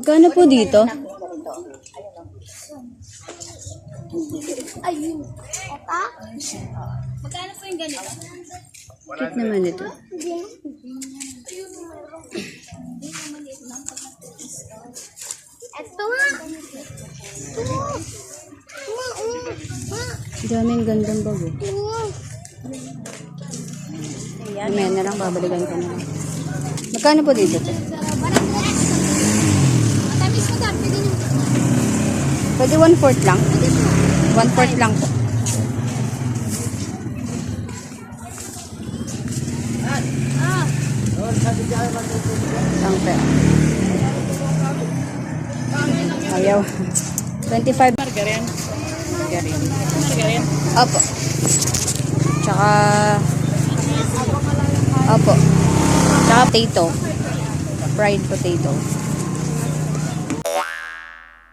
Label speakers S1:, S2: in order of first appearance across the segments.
S1: Magkano po dito?
S2: Ayun. Opa? Magkano po yung ganito?
S1: Cute naman ito.
S2: Ito nga. Ito.
S1: Daming gandang bago.
S2: Ayan.
S1: Ayan na lang, babalikan ko na lang. Magkano po dito? Pwede one-fourth lang? One-fourth lang po.
S2: Ah.
S1: Lang pe. Ayaw. 25.
S3: Margarin.
S1: Margarine.
S3: Margarin.
S1: Opo. Tsaka... Opo. Tsaka potato. Fried potato.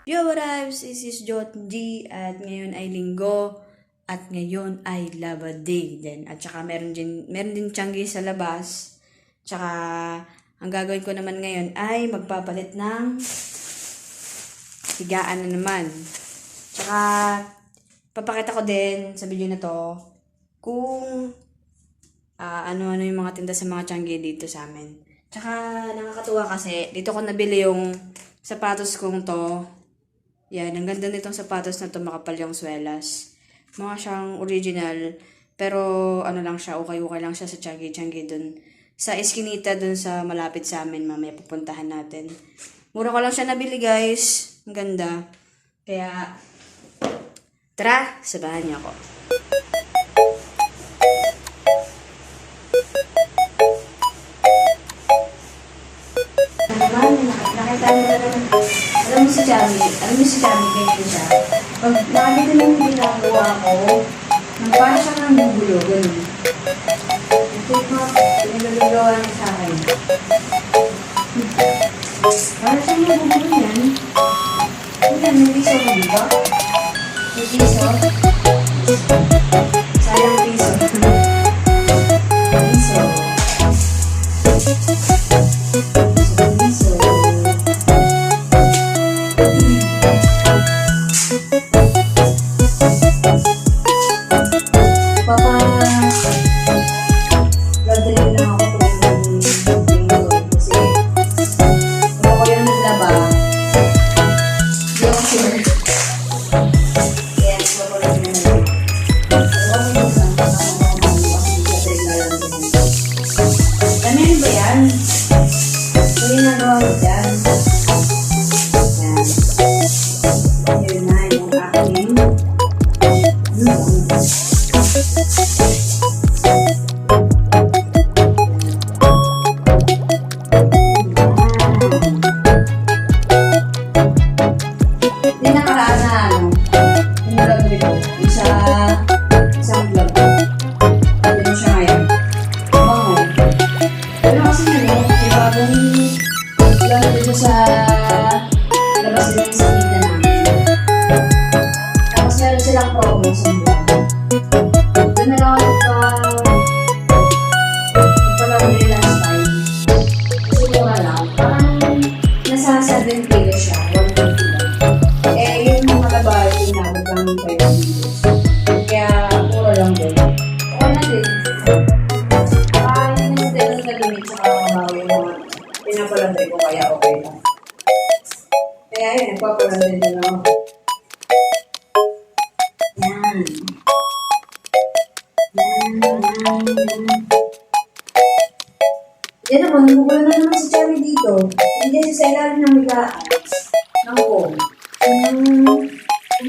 S1: Yo, what up? This is Jot G at ngayon ay linggo at ngayon ay Lava Day din. At tsaka meron din, meron din tiyanggi sa labas. Tsaka ang gagawin ko naman ngayon ay magpapalit ng higaan na naman. Tsaka papakita ko din sa video na to kung ah, ano-ano yung mga tinda sa mga tiyanggi dito sa amin. Tsaka nakakatuwa kasi dito ko nabili yung sapatos kong to. Yan, ang ganda nitong sapatos na to, makapal yung swelas. Mga siyang original, pero ano lang siya, okay-okay lang siya sa tiyanggi-tiyanggi dun. Sa eskinita dun sa malapit sa amin, mamaya pupuntahan natin. Mura ko lang siya nabili guys. Ang ganda. Kaya, tara, sabahan niyo ako. Nakita mo na naman. Alam mo si Chami, alam mo si Chami, ganyan siya. Pag nakakita lang yung ginagawa ko, nang parang siya nang gugulo, ganun. Ito mga pinagagawa niya sa akin. Parang siya nang gugulo yan. May piso mo, di ba? May piso?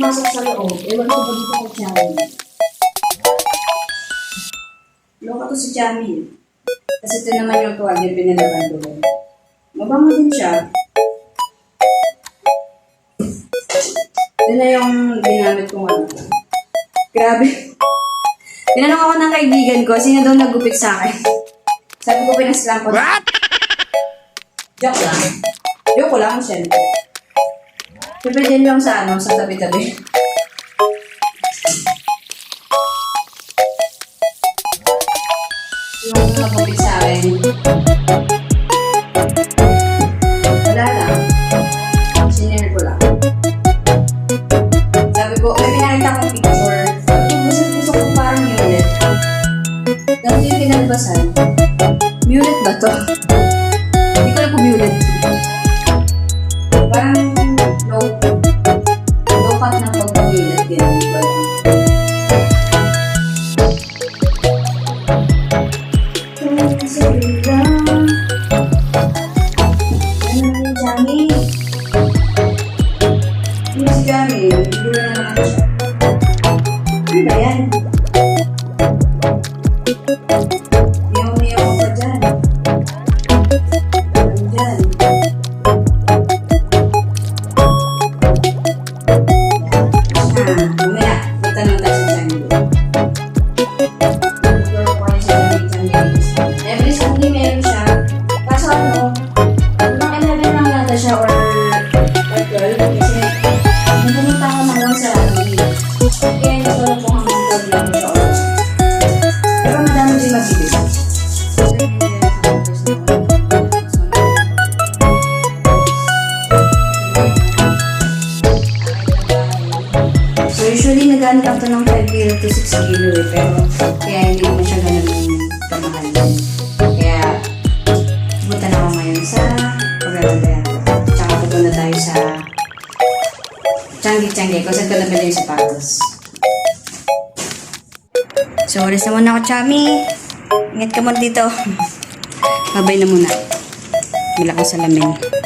S1: Pumasok sa loob. Ewan ko ba dito kay Charlie. Loka to si Charlie. Kasi ito naman yung tuwalya pinalaban ko. Mabango din siya. Ito na yung ginamit kong ano. Grabe. Tinanong ako ng kaibigan ko, sino daw nagupit sa akin? Sabi ko, pinaslang ko. What? Joke lang. Joke ko lang. Siyempre din lang sa ano, sa tabi-tabi. Yung nagupit sa Forever. Tsaka puto na tayo sa Changi-changi. Kung saan ko nabili yung sapatos. So, ulis na muna ako, Chami. Ingat ka muna dito. Babay na muna. Wala ko salamin.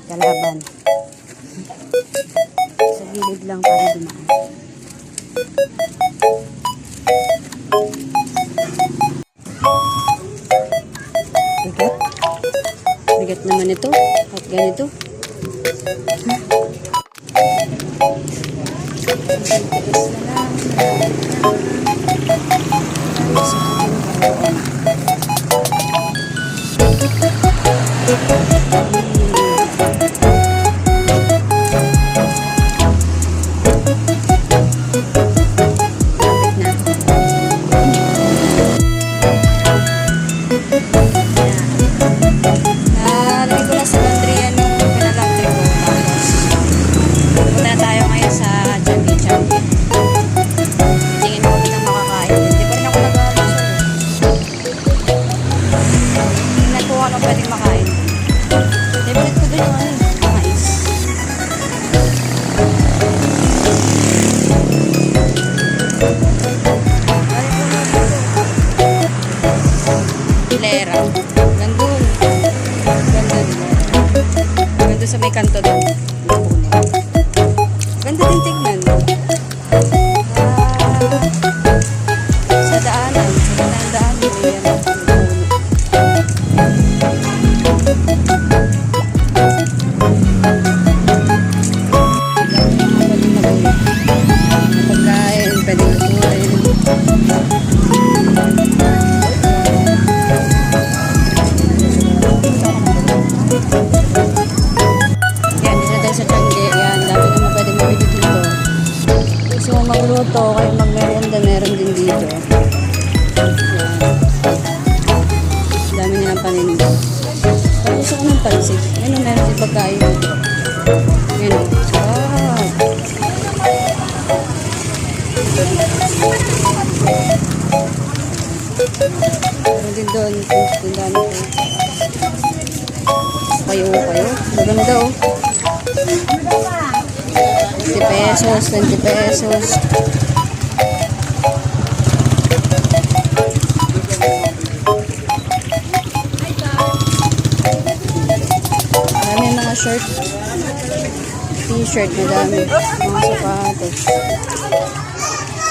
S1: ating kalaban. Sa gilid lang para dumaan. Bigat. Bigat naman ito. At ganito. Huh? Ano din doon? Ang dami ko. Kayo, kayo. Maganda oh. 20 pesos, 20 pesos. Marami mga shirt. T-shirt na dami. Mga sapatos.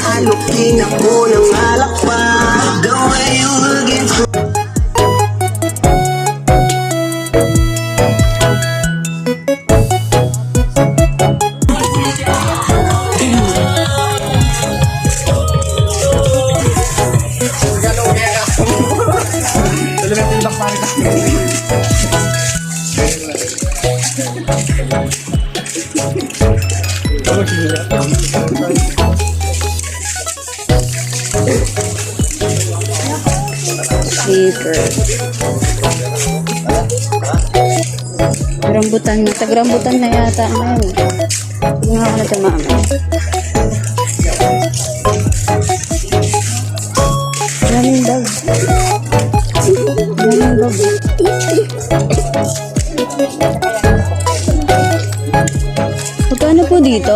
S3: Halukin ako ng alak pa The way you look into
S1: Rambutan na. Tagrambutan na yata. Hindi nga ako na tumama. Maraming bag. Maraming bag. Magkano po dito?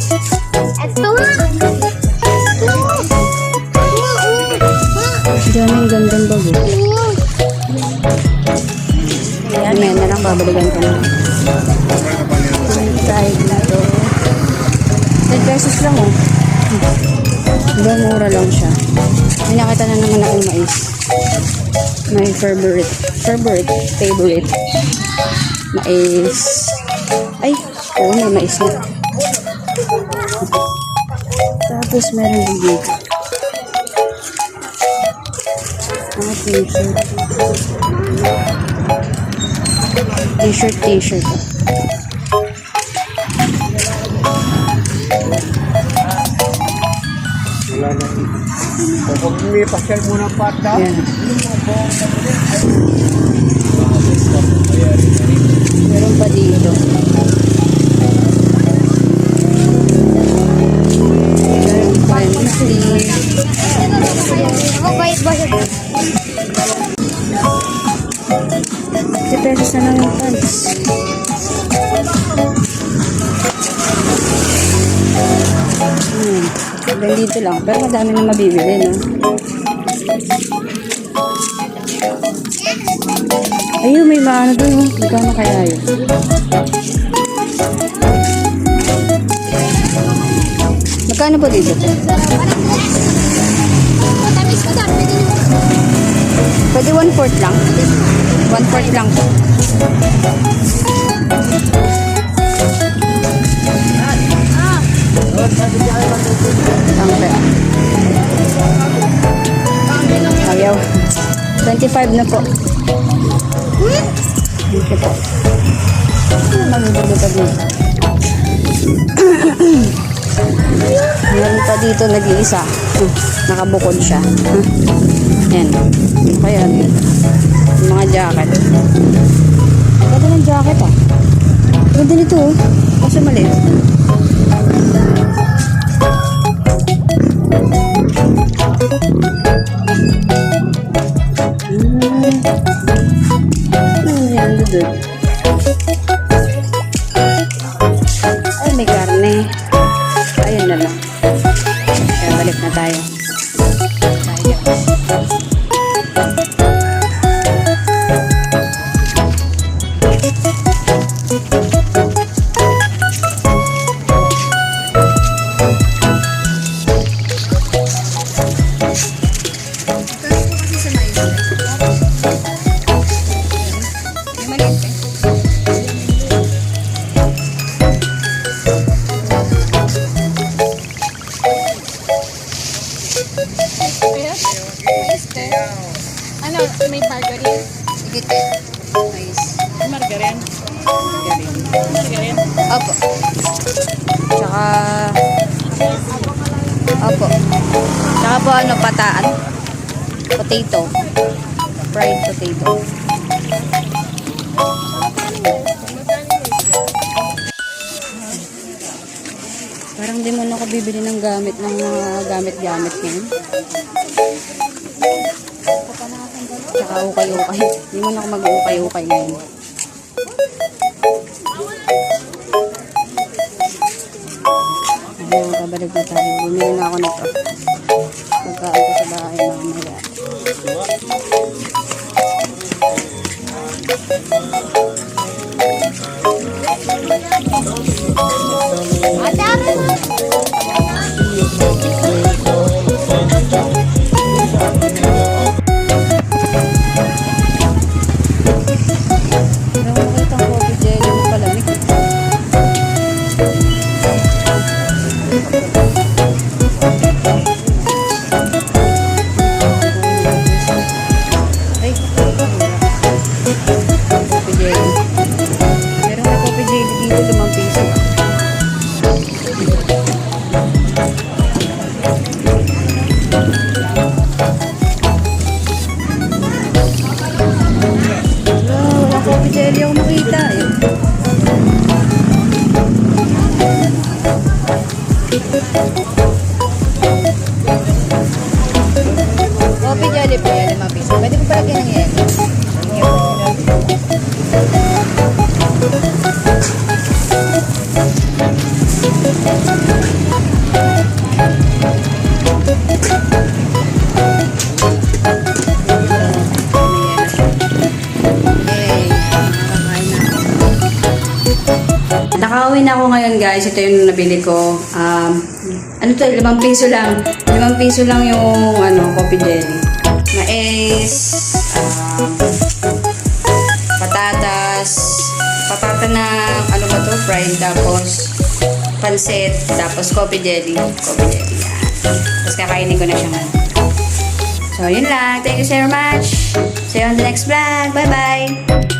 S1: Ito
S2: nga.
S1: Daming gandang bago. Ayan na lang, babalikan ko na. Tayo dito. 10 pesos lang oh. Diba mura lang siya. May nakita na naman akong mais. My favorite. Favorite. Favorite. Mais. Ay, oo, may mais na. Tapos meron din dito. Mga t-shirt. T-shirt, t-shirt.
S4: Kung may pasyal muna pa ata,
S1: Yan. Meron pa dito. Pa rin sleeve.
S2: Ako bait ba siya?
S1: 50 pesos na lang yung pants. Hanggang dito lang. Pero madami na mabibili, no? Ayun, may maano doon, oh. Magkano kaya yun? Magkano po dito? Pwede one fourth lang. One fourth lang po. Tangke. Ayaw. 25 na po. You po. Magugulo pa dito. Meron pa dito nag-iisa. Hmm, Nakabukod siya. Hmm. Yan. Ano kaya? Yung mga jacket. Ganda ng jacket ah. Ganda nito oh. Kasi maliit. Hmm. Ano yan doon? Tsaka... Opo. Tsaka po ano, pataan. Potato. Fried potato. Parang di mo na ako bibili ng gamit ng mga gamit-gamit ngayon. Tsaka ukay-ukay. Di mo na ako mag-ukay-ukay ngayon. Ayan, kabalik na tayo. Bumili na ako nito. Magkaan ko sa bahay mamaya. Pero Pwede ko pala ganyan yan. Nakauwi na ako ngayon guys. Ito yung nabili ko. Um, ano to? Limang piso lang. Limang piso lang yung ano, coffee jelly. Mais, um, patatas, patata na ano ba to? Fried. Tapos pansit. Tapos coffee jelly. Coffee jelly. Yan. Tapos kakainin ko na siya ngayon. So, yun lang. Thank you so much. See you on the next vlog. Bye-bye.